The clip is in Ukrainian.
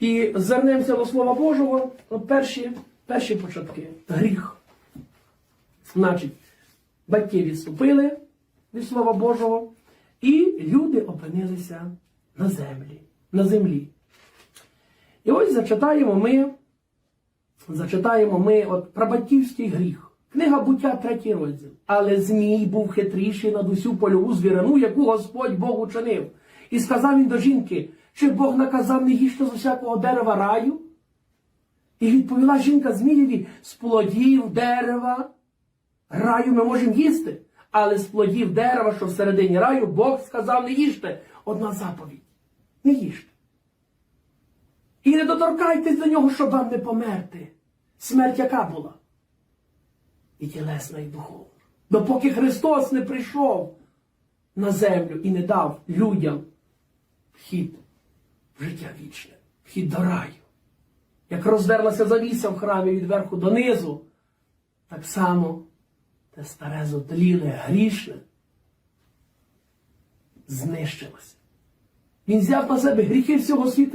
І звернемося до Слова Божого, перші, перші початки. Гріх. Значить, батьки відступили від Слова Божого, і люди опинилися на землі. На землі. І ось зачитаємо ми, зачитаємо ми от прабатьківський гріх. Книга буття, третій розділ. Але Змій був хитріший над усю польову звірину, яку Господь Бог учинив. І сказав він до жінки, чи Бог наказав не їжте з усякого дерева раю? І відповіла жінка Змієві, з плодів дерева раю ми можемо їсти, але з плодів дерева, що всередині раю, Бог сказав не їжте. Одна заповідь. Не їжте. І не доторкайтесь до нього, щоб вам не померти. Смерть яка була? І тілесна, і духовна. Допоки Христос не прийшов на землю і не дав людям вхід життя вічне, вхід до раю. Як роздерлася завіса в храмі від верху до низу, так само те старе зотліле, грішне знищилося. Він взяв на себе гріхи всього світу.